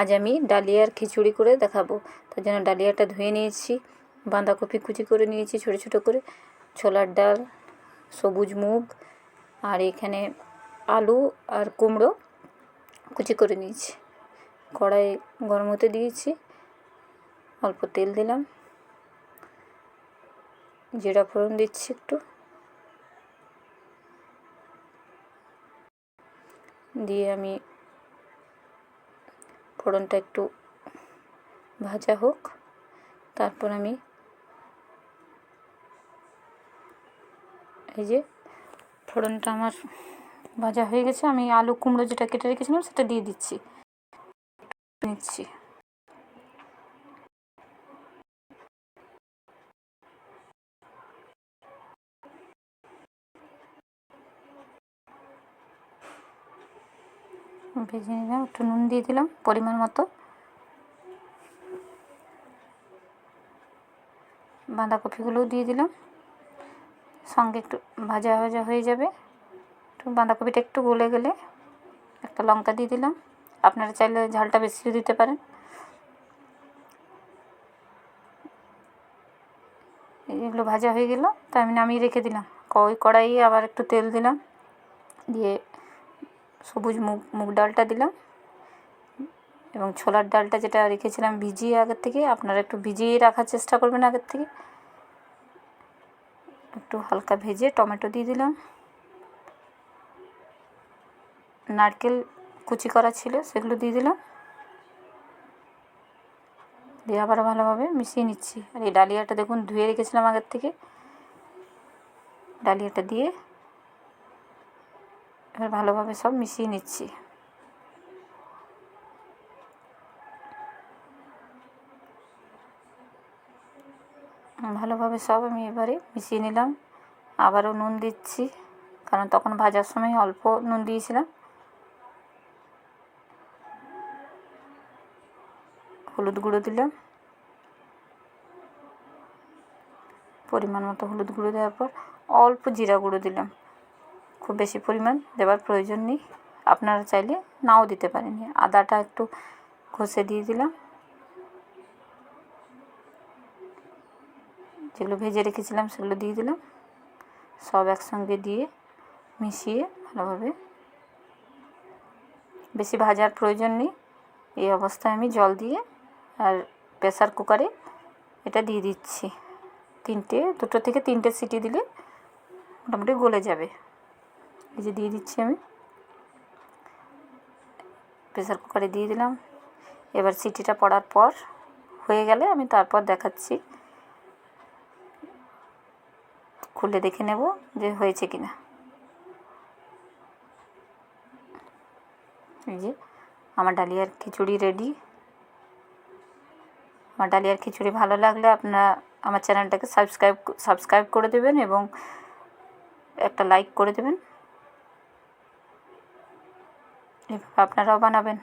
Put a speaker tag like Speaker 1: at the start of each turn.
Speaker 1: আজ আমি ডালিয়ার খিচুড়ি করে দেখাবো। তার জন্য ডালিয়াটা ধুয়ে নিয়েছি, বাঁধাকপি কুচি করে নিয়েছি ছোটো ছোটো করে, ছোলার ডাল, সবুজ মুগ, আর এখানে আলু আর কুমড়ো কুচি করে নিয়েছি। কড়াই গরম হতে দিয়েছি, অল্প তেল দিলাম। জিরা ফোড়ন দিচ্ছি একটু। দিয়ে আমি ফোড়নটা একটু ভাজা হোক। তারপর আমি এই যে ফোড়নটা আমার ভাজা হয়ে গেছে, আমি আলু কুমড়ো যেটা কেটে রেখেছিলাম সেটা দিয়ে দিচ্ছি। নিচ্ছি। ভেজে নিলাম, একটু নুন দিয়ে দিলাম পরিমাণ মতো। বাঁধাকপিগুলোও দিয়ে দিলাম। সঙ্গে একটু ভাজা ভাজা হয়ে যাবে। একটু বাঁধাকপিটা একটু গলে গেলে একটা লঙ্কা দিয়ে দিলাম। আপনারা চাইলে ঝালটা বেশিও দিতে পারেন। এগুলো ভাজা হয়ে গেল তাই আমি নামিয়ে রেখে দিলাম। ওই কড়াইয়ে আবার একটু তেল দিলাম। দিয়ে সবুজ মুগ মুগ ডালটা দিলাম। এবং ছোলার ডালটা যেটা রেখেছিলাম ভিজিয়ে আগের থেকে, আপনারা একটু ভিজিয়ে রাখার চেষ্টা করবেন আগের থেকে। একটু হালকা ভেজে টমেটো দিয়ে দিলাম। নারকেল কুচি করা ছিল, সেগুলো দিয়ে দিলাম। দিয়ে আবার ভালোভাবে মিশিয়ে নিচ্ছি। আর এই ডালিয়াটা দেখুন, ধুয়ে রেখেছিলাম আগের থেকে। ডালিয়াটা দিয়ে এবার ভালোভাবে সব মিশিয়ে নিচ্ছি। ভালোভাবে সব আমি এবারে মিশিয়ে নিলাম। আবারও নুন দিচ্ছি, কারণ তখন ভাজার সময় অল্প নুন দিয়েছিলাম। হলুদ গুঁড়ো দিলাম। পরিমাণ মতো হলুদ গুঁড়ো দেওয়ার পর অল্প জিরা গুঁড়ো দিলাম। খুব বেশি পরিমাণ দেওয়ার প্রয়োজন নেই। আপনারা চাইলে নাও দিতে পারেন। আদাটা একটু ঘষে দিয়ে দিলাম। যেগুলো ভেজে রেখেছিলাম সেগুলো দিয়ে দিলাম। সব একসঙ্গে দিয়ে মিশিয়ে ভালোভাবে। বেশি ভাজার প্রয়োজন নেই। এই অবস্থায় আমি জল দিয়ে আর প্রেসার কুকারে এটা দিয়ে দিচ্ছি। তিনটে, দুটো থেকে তিনটে সিটি দিলে মোটামুটি গলে যাবে। এই যে দিয়ে দিচ্ছি আমি। প্রেসার কুকারে দিয়ে দিলাম। এবার সিটিটা পড়ার পর হয়ে গেলে আমি তারপর দেখাচ্ছি। খুলে দেখে নেব যে হয়েছে কি না এই যে আমার ডালিয়ার খিচুড়ি রেডি আমার ডালিয়ার খিচুড়ি ভালো লাগলে আপনারা আমার চ্যানেলটাকে সাবস্ক্রাইব সাবস্ক্রাইব করে দেবেন এবং একটা লাইক করে দেবেন। আপনারাও বানাবেন।